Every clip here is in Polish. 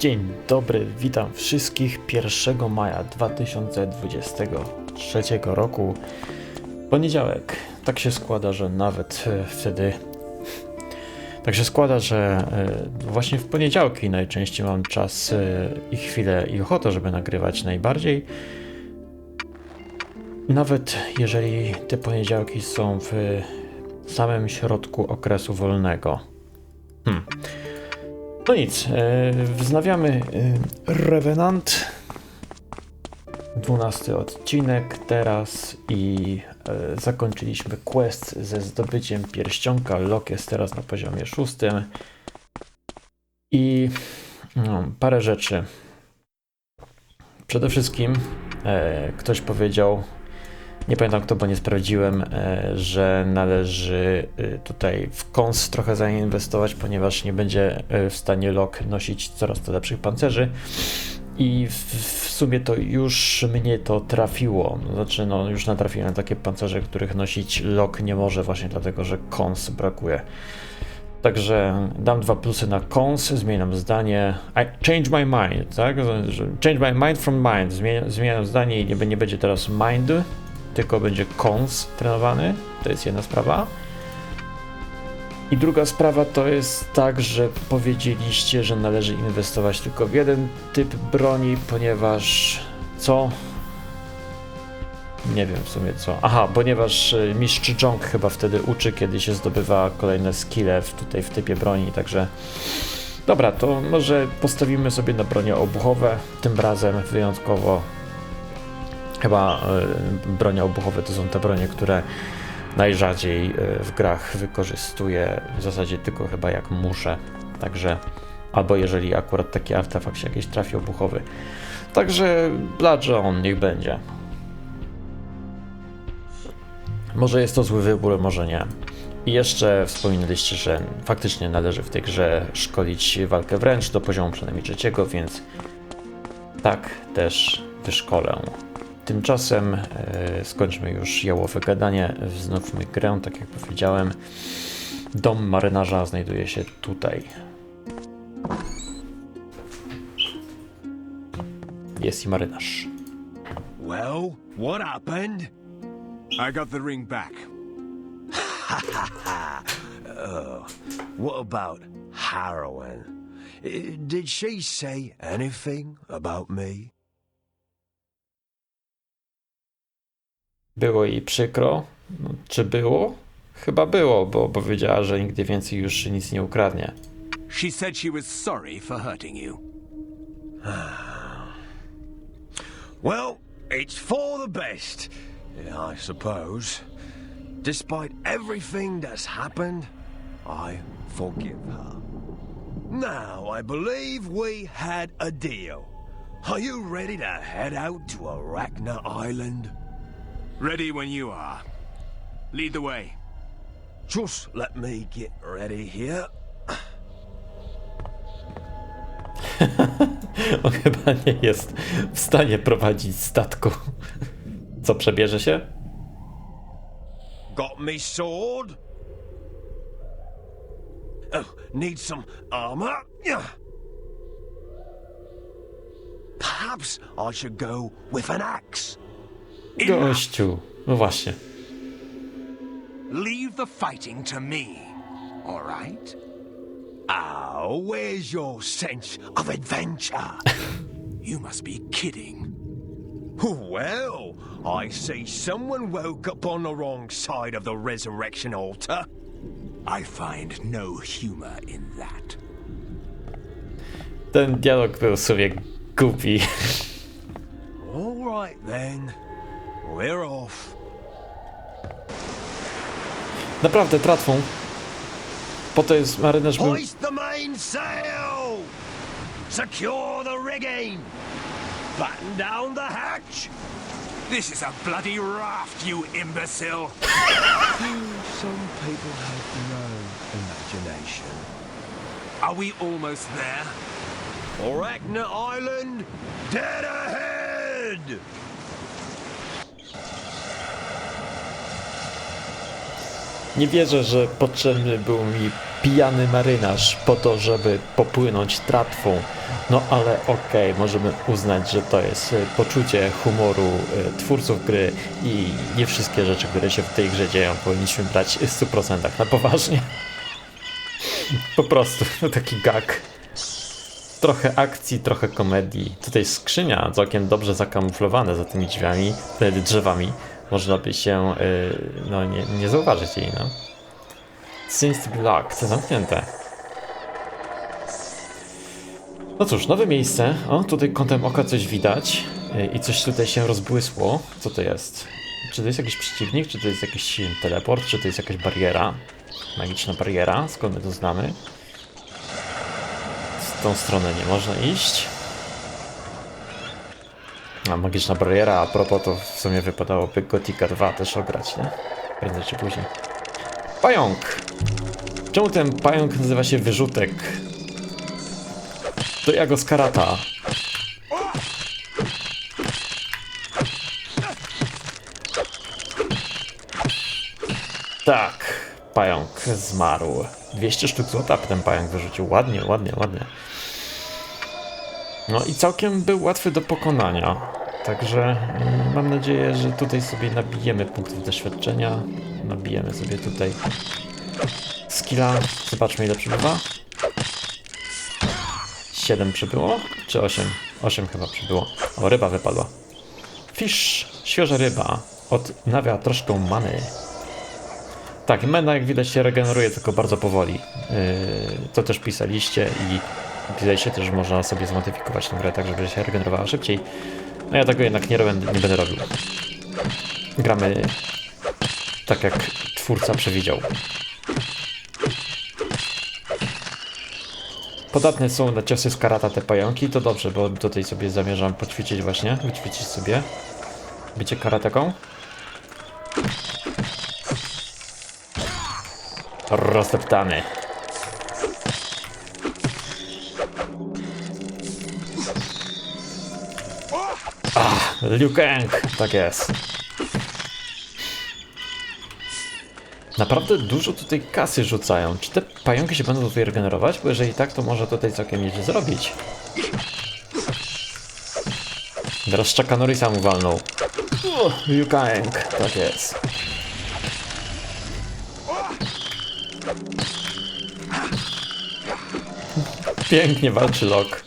Dzień dobry, witam wszystkich 1 maja 2023 roku. Poniedziałek. Tak się składa, że nawet e, wtedy. Tak się składa, że e, właśnie w poniedziałki najczęściej mam czas e, i chwilę i ochotę, żeby nagrywać najbardziej. Nawet jeżeli te poniedziałki są w samym środku okresu wolnego. Hmm. No nic, e, wznawiamy e, Revenant. 12 odcinek teraz i e, zakończyliśmy quest ze zdobyciem pierścionka. Lok jest teraz na poziomie szóstym. I no, parę rzeczy. Przede wszystkim ktoś powiedział, nie pamiętam kto, bo nie sprawdziłem, e, że należy e, tutaj w kons trochę zainwestować, ponieważ nie będzie e, w stanie lok nosić coraz to lepszych pancerzy. I w, sumie to już mnie to trafiło. Znaczy, no już natrafiłem na takie pancerze, których nosić lok nie może, właśnie dlatego, że kons brakuje. Także dam dwa plusy na cons, zmieniam zdanie. I change my mind, tak? Change my mind from mind. Zmieniam, zdanie i nie, nie będzie teraz mind, tylko będzie cons trenowany. To jest jedna sprawa. I druga sprawa to jest tak, że powiedzieliście, że należy inwestować tylko w jeden typ broni, ponieważ co? Nie wiem w sumie co. Aha, ponieważ y, mistrz Jong chyba wtedy uczy, kiedy się zdobywa kolejne skille w, tutaj w typie broni, także dobra, to może postawimy sobie na bronie obuchowe, tym razem wyjątkowo chyba y, bronie obuchowe to są te bronie, które najrzadziej y, w grach wykorzystuję, w zasadzie tylko chyba jak muszę, także albo jeżeli akurat taki artefakt się jakiś trafi obuchowy. Także Bludgeon niech będzie. Może jest to zły wybór, może nie. I jeszcze wspominaliście, że faktycznie należy w tej grze szkolić walkę wręcz do poziomu przynajmniej trzeciego, więc tak też wyszkolę. Tymczasem e, skończmy już jałowe gadanie, wznówmy grę, tak jak powiedziałem. Dom marynarza znajduje się tutaj. Jest i marynarz. Well, what happened? I got the ring back. Oh, what about Harrowin? Uh, Did she say anything about me? Było jej przykro. No, czy było? Chyba było, bo powiedziała, że nigdy więcej już nic nie ukradnie. She said she was sorry for hurting you. Well, it's for the best, I suppose. Despite everything that's happened, I forgive her. Now, I believe we had a deal. Are you ready to head out to Arachna Island? Ready when you are. Lead the way. Just let me get ready here. On chyba nie jest w stanie prowadzić statku. Co, przebierze się? Got me sword? Oh, need some armor? Yeah. Perhaps I should go with an axe. Gościu. No właśnie. Leave the fighting to me. All right? Oh, where's your sense of adventure? You must be kidding. well, I see someone woke up on the wrong side of the resurrection altar. I find no humor in that. Ten dialog był sobie głupi. All right then, we're off. Naprawdę tratwą. Po to jest marynarz był... Hoist the mainsail! Secure the rigging! Batten down the hatch! This is a bloody raft, you imbecile! Some people have no imagination. Are we almost there? Arachna Island, dead ahead! Nie wierzę, że potrzebny był mi pijany marynarz po to, żeby popłynąć tratwą. No ale okej, możemy uznać, że to jest e, poczucie humoru e, twórców gry i nie wszystkie rzeczy, które się w tej grze dzieją, powinniśmy brać w 100% na poważnie. Po prostu, no taki gag. Trochę akcji, trochę komedii. Tutaj skrzynia całkiem dobrze zakamuflowane za tymi drzwiami. Można by się, yy, no nie, nie zauważyć jej, no. Seems to be locked, zamknięte. No cóż, nowe miejsce. O, tutaj kątem oka coś widać yy, i coś tutaj się rozbłysło. Co to jest? Czy to jest jakiś przeciwnik, czy to jest jakiś teleport, czy to jest jakaś bariera? Magiczna bariera, skąd my to znamy? W tą stronę nie można iść. Magiczna bariera, a propos to w sumie wypadałoby Gothica 2 też ograć, nie? Prędzej czy później. Pająk! Czemu ten pająk nazywa się wyrzutek? To ja go z karata. Tak, pająk zmarł. 200 sztuk złota ten pająk wyrzucił. Ładnie, ładnie, ładnie. No i całkiem był łatwy do pokonania. Także mm, mam nadzieję, że tutaj sobie nabijemy punktów doświadczenia. Nabijemy sobie tutaj skilla. Zobaczmy ile przybywa. 7 przybyło? Czy 8? 8 chyba przybyło. O, ryba wypadła. Fish, świeża ryba. Odnawia troszkę many. Tak, mena jak widać się regeneruje tylko bardzo powoli. Yy, to też pisaliście i pisaliście też, że można sobie zmodyfikować tę grę tak, żeby się regenerowała szybciej. No ja tego jednak nie, robię, nie będę robił. Gramy tak jak twórca przewidział. Podatne są na ciosy z karata te pająki, to dobrze, bo tutaj sobie zamierzam poćwiczyć właśnie, wyćwiczyć sobie bycie karateką. Rozdeptany. Liu Kang, tak jest. Naprawdę dużo tutaj kasy rzucają. Czy te pająki się będą tutaj regenerować? Bo jeżeli tak, to może tutaj całkiem nieźle zrobić. Teraz Chucka Norrisa mu walnął. O, Liu Kang, tak jest. Pięknie walczy Lok.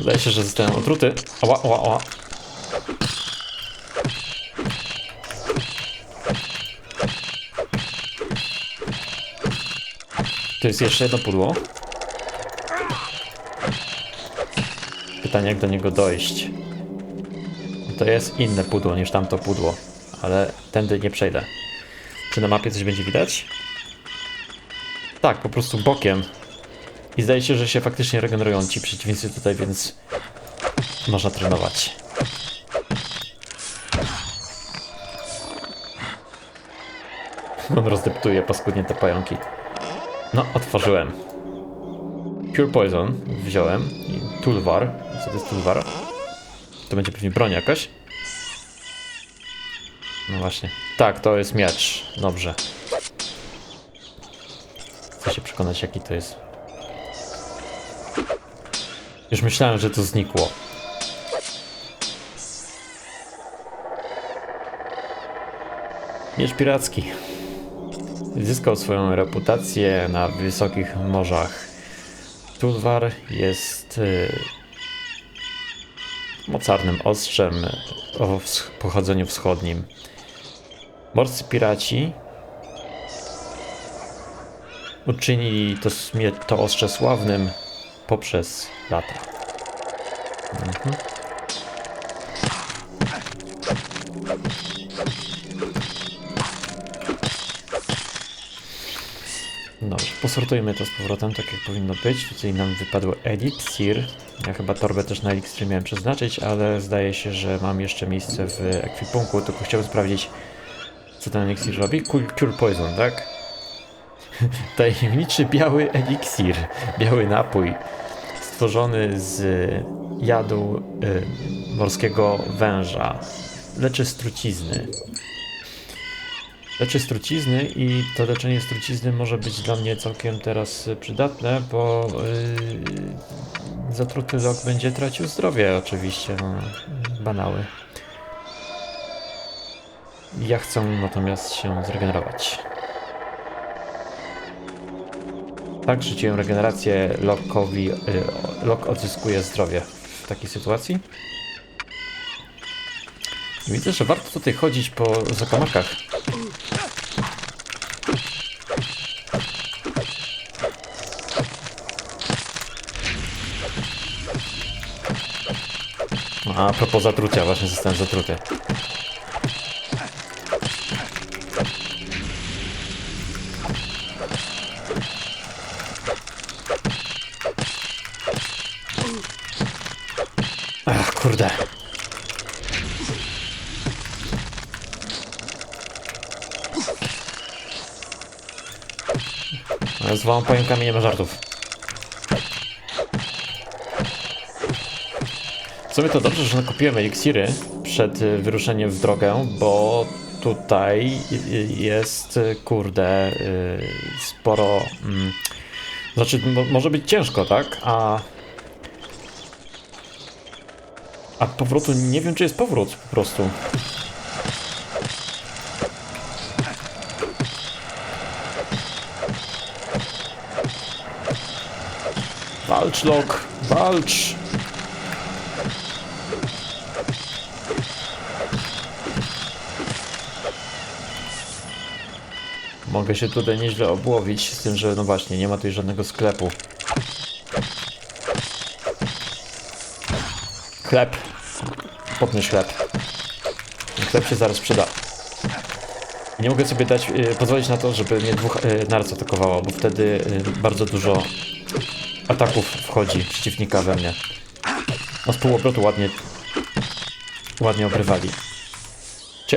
Wydaje się, że zostałem otruty. Ała, ała, ała. To jest jeszcze jedno pudło. Pytanie, jak do niego dojść. To jest inne pudło niż tamto pudło, ale tędy nie przejdę. Czy na mapie coś będzie widać? Tak, po prostu bokiem. I zdaje się, że się faktycznie regenerują ci przeciwnicy tutaj, więc można trenować. On rozdeptuje paskudnie pająki. No, otworzyłem. Pure Poison wziąłem. I Tulwar. Co to jest Tulwar? To będzie pewnie broń jakaś. No właśnie. Tak, to jest miecz. Dobrze. Chcę się przekonać, jaki to jest. Już myślałem, że to znikło. Miecz piracki. Zyskał swoją reputację na wysokich morzach. Tulwar jest y, mocarnym ostrzem o pochodzeniu wschodnim. Morscy piraci uczynili to, to ostrze sławnym poprzez lata. Mhm. Dobrze, posortujmy to z powrotem, tak jak powinno być. Tutaj nam wypadł eliksir. Ja chyba torbę też na eliksir miałem przeznaczyć, ale zdaje się, że mam jeszcze miejsce w ekwipunku, tylko chciałbym sprawdzić, co ten eliksir robi. Cure poison, tak? Tajemniczy biały eliksir, biały napój, stworzony z jadu y, morskiego węża. Leczy z trucizny. leczy z trucizny i to leczenie z trucizny może być dla mnie całkiem teraz y, przydatne, bo yy, zatruty lok będzie tracił zdrowie oczywiście, no, banały. Ja chcę natomiast się zregenerować. Tak, rzuciłem regenerację, Lokowi, y, Lok odzyskuje zdrowie w takiej sytuacji. Widzę, że warto tutaj chodzić po zakamarkach. A propos zatrucia, właśnie zostałem zatruty. Wam pająkami nie ma żartów. W sumie to dobrze, że nakupiłem eliksiry przed y, wyruszeniem w drogę, bo tutaj jest, y, kurde, y, sporo... mm, Znaczy, mo- może być ciężko, tak? A... A powrotu, nie wiem czy jest powrót po prostu. Walcz, Lok, walcz! Mogę się tutaj nieźle obłowić, z tym, że no właśnie, nie ma tutaj żadnego sklepu. Chleb. Podnieś chleb. Chleb się zaraz przyda. Nie mogę sobie dać, y, pozwolić na to, żeby mnie dwóch y, naraz atakowało, bo wtedy y, bardzo dużo ataków wchodzi przeciwnika we mnie. No z półobrotu ładnie, ładnie obrywali.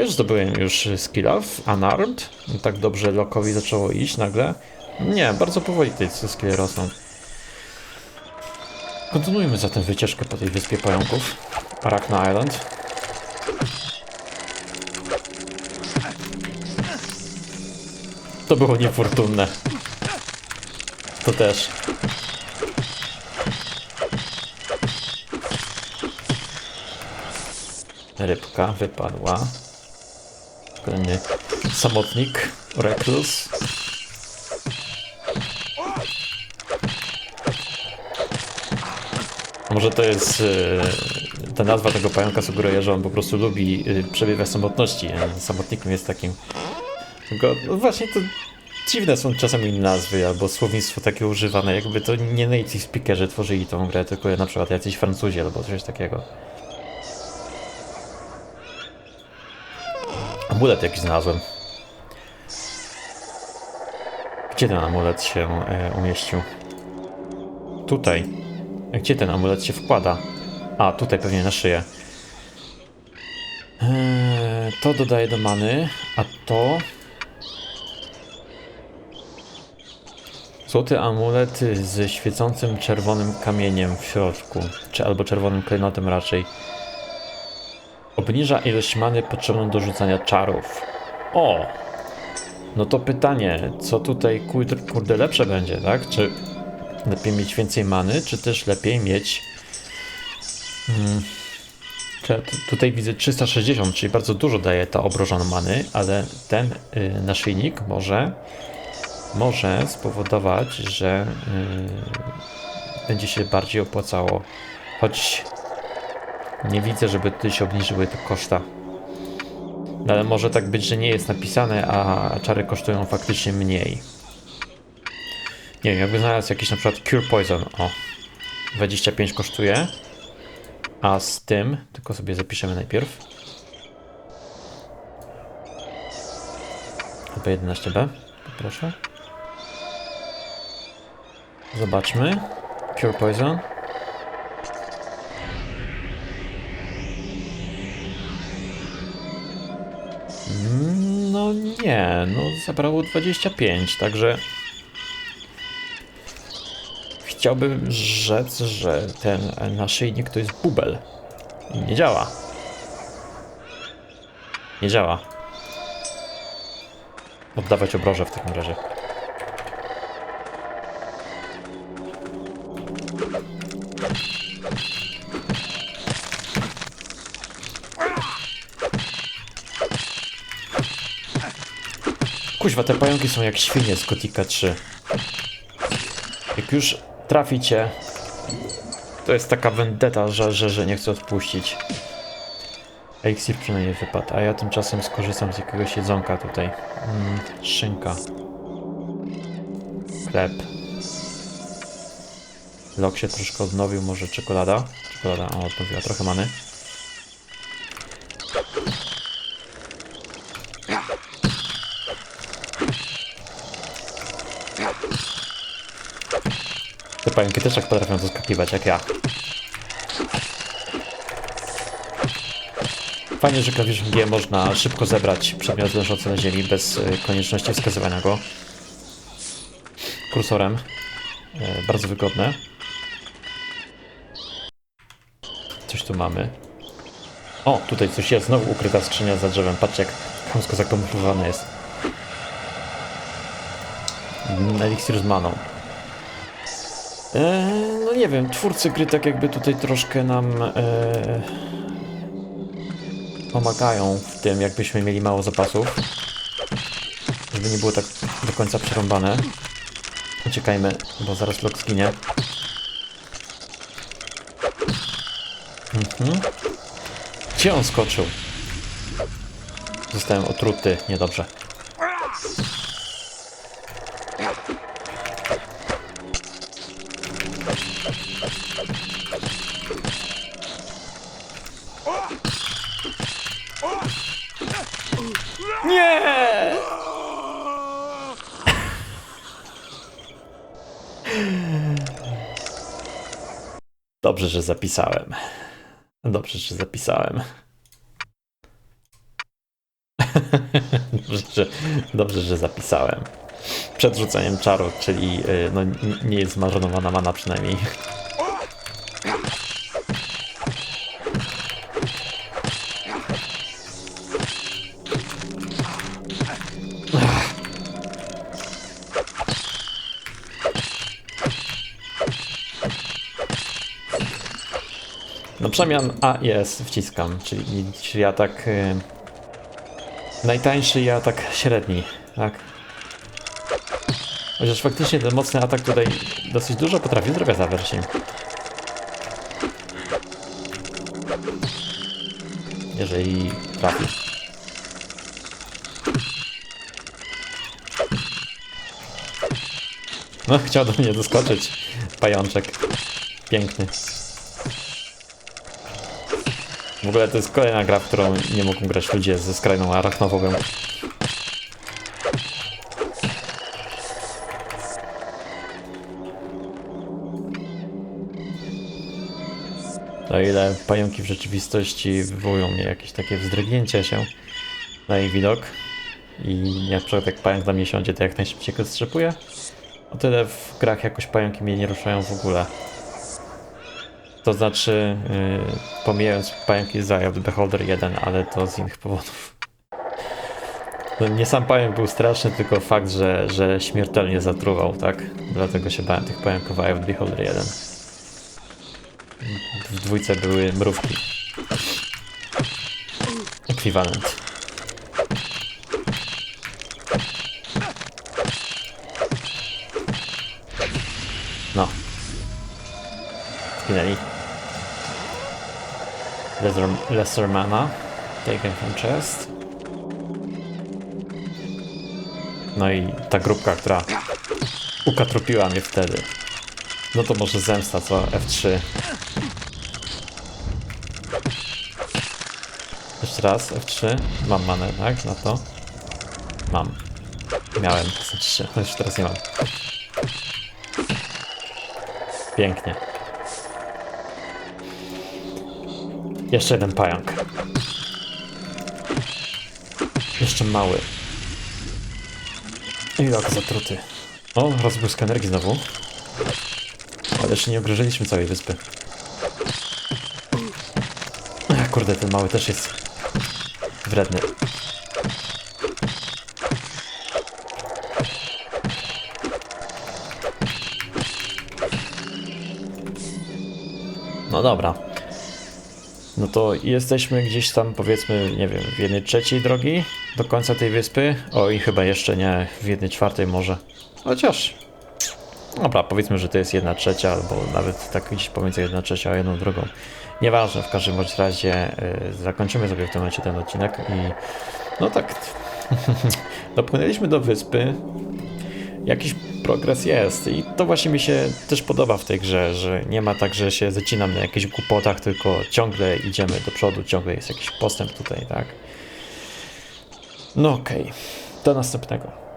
Już zdobyłem już skilla w Unarmed? Tak dobrze Lokowi zaczęło iść nagle? Nie, bardzo powoli te skille rosną. Kontynuujmy zatem wycieczkę po tej wyspie pająków. Arachna Island. To było niefortunne. To też. Rybka wypadła. Kolejny samotnik. Reclus. A Może to jest. e, Ta nazwa tego pająka sugeruje, że on po prostu lubi e, przebywać samotności. Samotnikiem jest takim. Tylko, no właśnie to dziwne są czasami nazwy albo słownictwo takie używane, jakby to nie native speakerzy tworzyli tą grę, tylko na przykład jacyś Francuzi albo coś takiego. Amulet jakiś znalazłem. Gdzie ten amulet się e, umieścił? Tutaj. Gdzie ten amulet się wkłada? A, tutaj pewnie na szyję. Eee, to dodaje do many, a to... Złoty amulet ze świecącym czerwonym kamieniem w środku, czy albo czerwonym klejnotem raczej. Obniża ilość many potrzebną do rzucania czarów. O! No to pytanie, co tutaj kurde, lepsze będzie, tak? Czy lepiej mieć więcej many, czy też lepiej mieć... Hmm, tutaj widzę 360, czyli bardzo dużo daje ta obrożona many, ale ten y, może może spowodować, że y, będzie się bardziej opłacało. Choć nie widzę, żeby tutaj się obniżyły te koszta. No Ale może tak być, że nie jest napisane, a czary kosztują faktycznie mniej. Nie wiem, jakby znalazł jakiś na przykład Cure Poison. O, 25 kosztuje. A z tym, tylko sobie zapiszemy najpierw. Chyba 11B, poproszę. Zobaczmy. Cure Poison. No nie, no zabrało 25, także chciałbym rzec, że ten naszyjnik to jest bubel. Nie działa. Nie działa. oddawać obroże w takim razie. Kuźwa, te pająki są jak świnie z Gotika 3. Jak już traficie, to jest taka vendetta, że, że, że nie chcę odpuścić. Elixir przynajmniej wypadł, a ja tymczasem skorzystam z jakiegoś jedzonka tutaj. Mm, szynka. Chleb. Lok się troszkę odnowił, może czekolada? Czekolada, a odnowiła trochę many. Pająki też tak potrafią zaskakiwać jak ja. Fajnie, że klawiszem G można szybko zebrać przedmiot leżący na ziemi bez y, konieczności wskazywania go kursorem. E, bardzo wygodne. Coś tu mamy. O, tutaj coś jest. Znowu ukryta skrzynia za drzewem. Patrzcie, jak chamsko zakamuflowane jest. Eliksir z maną. E, no nie wiem, twórcy gry tak jakby tutaj troszkę nam e, pomagają w tym, jakbyśmy mieli mało zapasów. Żeby nie było tak do końca przerąbane. Uciekajmy, bo zaraz blok zginie. Mhm. Gdzie on skoczył? Zostałem otruty, niedobrze. Nie! Dobrze, że zapisałem. Dobrze, że zapisałem. dobrze, że, dobrze, że zapisałem. Przed rzuceniem czaru, czyli y, no, nie jest zmarnowana mana przynajmniej. No przemian A i S wciskam, czyli, czyli atak y, najtańszy i atak średni, tak? Chociaż faktycznie ten mocny atak tutaj dosyć dużo potrafi zdrowia zabrać im. Jeżeli trafi. No, chciał do mnie doskoczyć. Pajączek. Piękny. W ogóle to jest kolejna gra, w którą nie mogą grać ludzie ze skrajną arachnofobią. O ile pająki w rzeczywistości wywołują jakieś takie wzdrygnięcie się na jej widok i na przykład jak pająk na mnie siądzie, to jak najszybciej go strzepuję, o tyle w grach jakoś pająki mnie nie ruszają w ogóle. To znaczy, yy, pomijając pająki z Eye of the Beholder 1, ale to z innych powodów. No, nie sam pająk był straszny, tylko fakt, że, że śmiertelnie zatruwał, tak? Dlatego się bałem tych pająków Eye Beholder 1. W dwójce były mrówki. Ekwiwalent. No. Zginęli. Lesser, lesser mana. Taken from chest. No i ta grupka, która ukatrupiła mnie wtedy. No to może zemsta, co? F3. Jeszcze raz, F3. Mam manę, tak? Na to. Mam. Miałem F3, no już teraz nie mam. Pięknie. Jeszcze jeden pająk. Jeszcze mały. I jak zatruty. O, rozbłysk energii znowu. Ale jeszcze nie ogrożyliśmy całej wyspy. Ach, kurde, ten mały też jest wredny. No dobra, no to jesteśmy gdzieś tam, powiedzmy, nie wiem, w jednej trzeciej drogi do końca tej wyspy. O, i chyba jeszcze nie, w jednej czwartej może. Chociaż. Dobra, powiedzmy, że to jest jedna trzecia, albo nawet tak gdzieś pomiędzy jedna trzecia a jedną drugą. Nieważne, w każdym bądź razie y, zakończymy sobie w tym momencie ten odcinek i no tak. Dopłynęliśmy do wyspy. Jakiś progres jest i to właśnie mi się też podoba w tej grze, że nie ma tak, że się zacinam na jakichś głupotach, tylko ciągle idziemy do przodu, ciągle jest jakiś postęp tutaj, tak? No okej, do następnego.